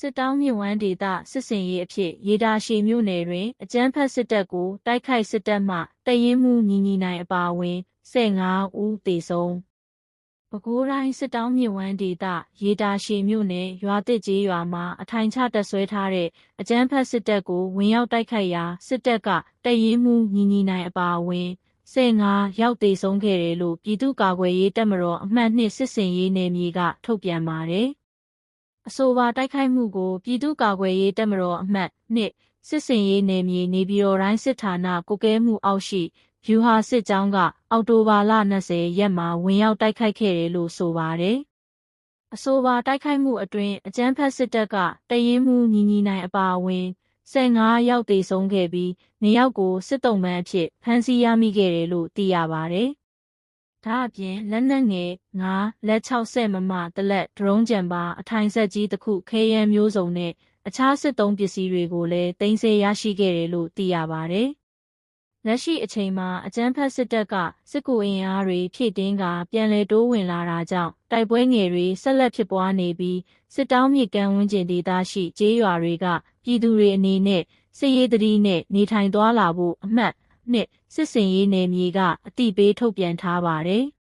စစ်တောင်းမြစ်ဝမ်းဒေသစစ်စင်ရေးအဖြစ်ရေတာရှည်မြို့နယ်တွင်အကြမ်းဖက်စစ်တပ်ကိုတိုက်ခိုက်စစ်တပ်မှတရင်မှုညီညီနိုင်အပါအဝင်15ဦးသေဆုံးပဲခူးတိုင်းစစ်တောင်းမြစ်ဝမ်းဒေသရေတာရှည်မြို့နယ်ရွာတစ်ကျေးရွာမှာအထိုင်ချတပ်ဆွဲထားတဲ့အကြမ်းဖက်စစ်တပ်ကိုဝင်ရောက်တိုက်ခိုက်ရာစစ်တပ်ကတရင်မှုညီညီနိုင်အပါအဝင်15ရောက်သေဆုံးခဲ့တယ်လို့ပြည်သူ့ကာကွယ်ရေးတပ်မတော်အမှတ်2စစ်စင်ရေးနယ်မြေကထုတ်ပြန်ပါတယ်။ အဆိုပါတိုက်ခိုက်မှုကို ပြည်သူ့ကာကွယ်ရေးတပ်မတော်အမှတ်2စစ်စင်ရေးနယ်မြေနေပြည်တော်တိုင်းစစ်ဌာနကိုကဲမှုအောက်ရှိယူဟာစစ်ကြောင်းက အောက်တိုဘာလ20ရက်မှာဝင်ရောက်တိုက်ခိုက်ခဲ့တယ်လို့ဆိုပါတယ်။အဆိုပါတိုက်ခိုက်မှုအတွင်းအကြမ်းဖက်စစ်တပ်ကတရင်မှုညီညီနိုင်အပါအဝင်15ရောက်သေဆုံးခဲ့ပြီးနေရောက်ကိုစစ်တုံးမှန်းအဖြစ်ဖမ်းဆီးရမိခဲ့တယ်လို့သိရပါတယ်။ ဒါအပြင်လက်နက်ငယ်9လက်60မမတလက်ဒရုန်းကြံပါအထိုင်ဆက်ကြီးတစ်ခုခဲယမ်းမျိုးစုံနဲ့အခြားစစ်သုံးပစ္စည်းတွေကိုလည်းတင်ဆက်ရရှိခဲ့တယ်လို့သိရပါတယ်။လက်ရှိအချိန်မှာအကြမ်းဖက်စစ်တပ်ကစစ်ကူအင်အားတွေဖြည့်တင်းကပြန်လည်တိုးဝင်လာတာကြောင့်တိုက်ပွဲငယ်တွေဆက်လက်ဖြစ်ပွားနေပြီးစစ်တောင်းမြေကမ်းဝန်းကျင်ဒေသရှိကျေးရွာတွေကပြည်သူတွေအနေနဲ့စစ်ရေးတရီနဲ့နေထိုင်သွားလာဖို့အမှတ် နှစ်စစ်စင်ရေးနယ်မြေကအတိပေးထုတ်ပြန်ထားပါတယ်။